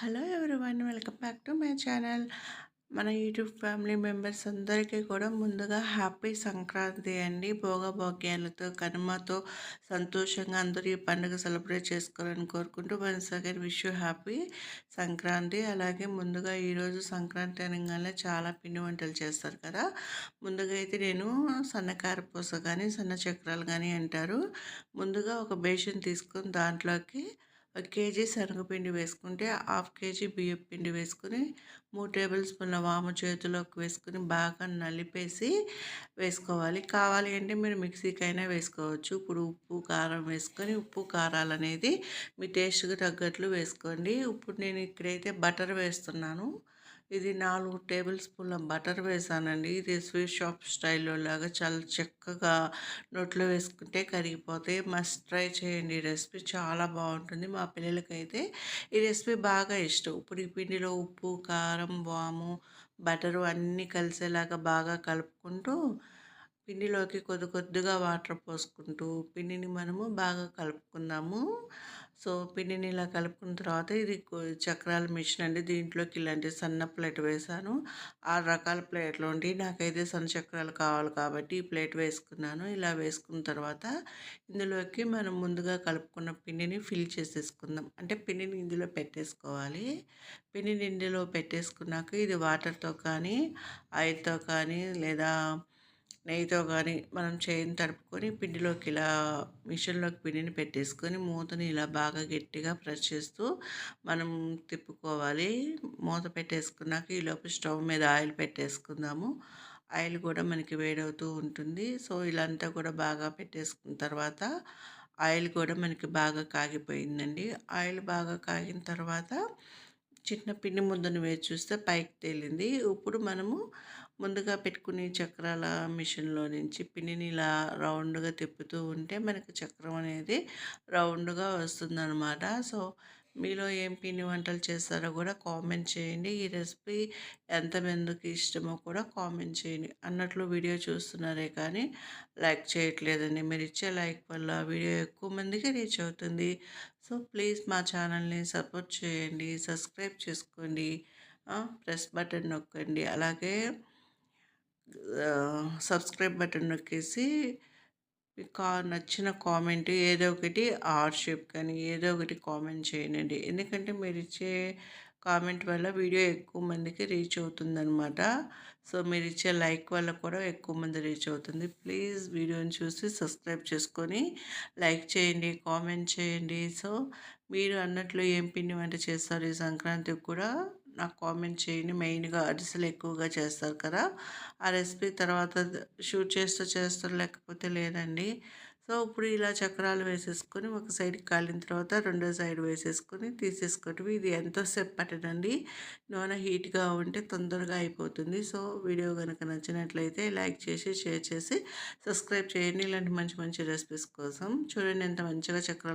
Hello everyone welcome back to my channel. మన YouTube family members అందరికీ కూడా ముందుగా హ్యాపీ సంక్రాంతి అండి. భోగభోగ్యాలతో కనుమతో సంతోషంగా అందరూ ఈ పండుగ సెలబ్రేట్ చేసుకోవాలని కోరుకుంటూ once again wish you happy Sankranti. అలాగే ముందుగా ఈరోజు సంక్రాంతి అనగానే చాలా పిండి వంటలు చేస్తారు కదా. ముందుగా అయితే నేను సన్నకార పూస కానీ సన్న చక్రాలు కానీ అంటారు. ముందుగా ఒక బేషన్ తీసుకొని దాంట్లోకి కేజీ శనగపిండి వేసుకుంటే హాఫ్ కేజీ బియ్యం పిండి వేసుకుని మూడు టేబుల్ స్పూన్ల వాము చేతిలోకి వేసుకుని బాగా నలిపేసి వేసుకోవాలి. కావాలి అంటే మీరు మిక్సీకైనా వేసుకోవచ్చు. ఇప్పుడు ఉప్పు కారం వేసుకొని ఉప్పు కారాలు అనేది మీ టేస్ట్కి తగ్గట్లు వేసుకోండి. ఇప్పుడు నేను ఇక్కడైతే బటర్ వేస్తున్నాను. ఇది నాలుగు టేబుల్ స్పూన్ల బటర్ వేసానండి. ఇది స్వీట్ షాప్ స్టైల్లో లాగా చాలా చక్కగా నోట్లో వేసుకుంటే కరిగిపోతాయి. మస్ట్ ట్రై చేయండి. ఈ రెసిపీ చాలా బాగుంటుంది మా పిల్లలకైతే. ఈ రెసిపీ బాగా ఇష్టం. ఇప్పుడు ఈ పిండిలో ఉప్పు కారం వాము బటరు అన్నీ కలిసేలాగా బాగా కలుపుకుంటూ పిండిలోకి కొద్ది కొద్దిగా వాటర్ పోసుకుంటూ పిండిని మనము బాగా కలుపుకుందాము. సో పిండిని ఇలా కలుపుకున్న తర్వాత ఇది చక్రాల మిషన్ అండి. దీంట్లోకి ఇలాంటి సన్న ప్లేట్ వేసాను. ఆరు రకాల ప్లేట్లు ఉండి నాకైతే సన్న చక్రాలు కావాలి కాబట్టి ఈ ప్లేట్ వేసుకున్నాను. ఇలా వేసుకున్న తర్వాత ఇందులోకి మనం ముందుగా కలుపుకున్న పిండిని ఫిల్ చేసేసుకుందాం. అంటే పిండిని ఇందులో పెట్టేసుకోవాలి. పిండిని ఇందులో పెట్టేసుకున్నాక ఇది వాటర్తో కానీ ఆయిల్తో కానీ లేదా నెయ్యితో కానీ మనం చేయిని తడుపుకొని పిండిలోకి ఇలా మిషన్లోకి పిండిని పెట్టేసుకొని మూతని ఇలా బాగా గట్టిగా ప్రెస్ చేస్తూ మనం తిప్పుకోవాలి. మూత పెట్టేసుకున్నాక ఈలోపు స్టవ్ మీద ఆయిల్ పెట్టేసుకుందాము. ఆయిల్ కూడా మనకి వేడవుతూ ఉంటుంది. సో ఇలాంతా కూడా బాగా పెట్టేసుకున్న తర్వాత ఆయిల్ కూడా మనకి బాగా కాగిపోయిందండి. ఆయిల్ బాగా కాగిన తర్వాత చిన్న పిండి ముద్దను వేసి చూస్తే పైకి తేలింది. ఇప్పుడు మనము ముందుగా పెట్టుకుని చక్రాల మిషన్లో నుంచి పిండిని ఇలా రౌండ్గా తిప్పుతూ ఉంటే మనకు చక్రం అనేది రౌండ్గా వస్తుందన్నమాట. సో మీలో ఏం పిండి వంటలు చేస్తారో కూడా కామెంట్ చేయండి. ఈ రెసిపీ ఎంతమందికి ఇష్టమో కూడా కామెంట్ చేయండి. అన్నట్లు వీడియో చూస్తున్నారే కానీ లైక్ చేయట్లేదండి. మీరు ఇచ్చే లైక్ వల్ల వీడియో ఎక్కువ మందికి రీచ్ అవుతుంది. సో ప్లీజ్ మా ఛానల్ని సపోర్ట్ చేయండి. సబ్స్క్రైబ్ చేసుకోండి. ప్రెస్ బటన్ నొక్కండి. అలాగే సబ్స్క్రైబ్ బటన్ నొక్కేసి మీకు నచ్చిన కామెంట్ ఏదో ఒకటి ఆర్ షేప్ కానీ ఏదో ఒకటి కామెంట్ చేయండి. ఎందుకంటే మీరు ఇచ్చే కామెంట్ వల్ల వీడియో ఎక్కువ మందికి రీచ్ అవుతుందన్నమాట. సో మీరు ఇచ్చే లైక్ వల్ల కూడా ఎక్కువ మంది రీచ్ అవుతుంది. ప్లీజ్ వీడియోని చూసి సబ్స్క్రైబ్ చేసుకొని లైక్ చేయండి కామెంట్ చేయండి. సో మీరు అన్నట్లు ఏం పిండి వంట చేస్తారు ఈ సంక్రాంతికి కూడా? నాకు కామెంట్ చేయండి. మెయిన్గా అరిసెలు ఎక్కువగా చేస్తారు కదా. ఆ రెసిపీ తర్వాత షూట్ చేస్తూ చేస్తారు లేకపోతే లేదండి. సో ఇప్పుడు ఇలా చక్రాలు వేసేసుకొని ఒక సైడ్కి కాలిన తర్వాత రెండో సైడ్ వేసేసుకొని తీసేసుకోవటం ఇది ఎంతోసేపు పట్టదండి. నూనె హీట్గా ఉంటే తొందరగా అయిపోతుంది. సో వీడియో కనుక నచ్చినట్లయితే లైక్ చేసి షేర్ చేసి సబ్స్క్రైబ్ చేయండి. ఇలాంటి మంచి మంచి రెసిపీస్ కోసం చూడండి. ఎంత మంచిగా చక్రాలు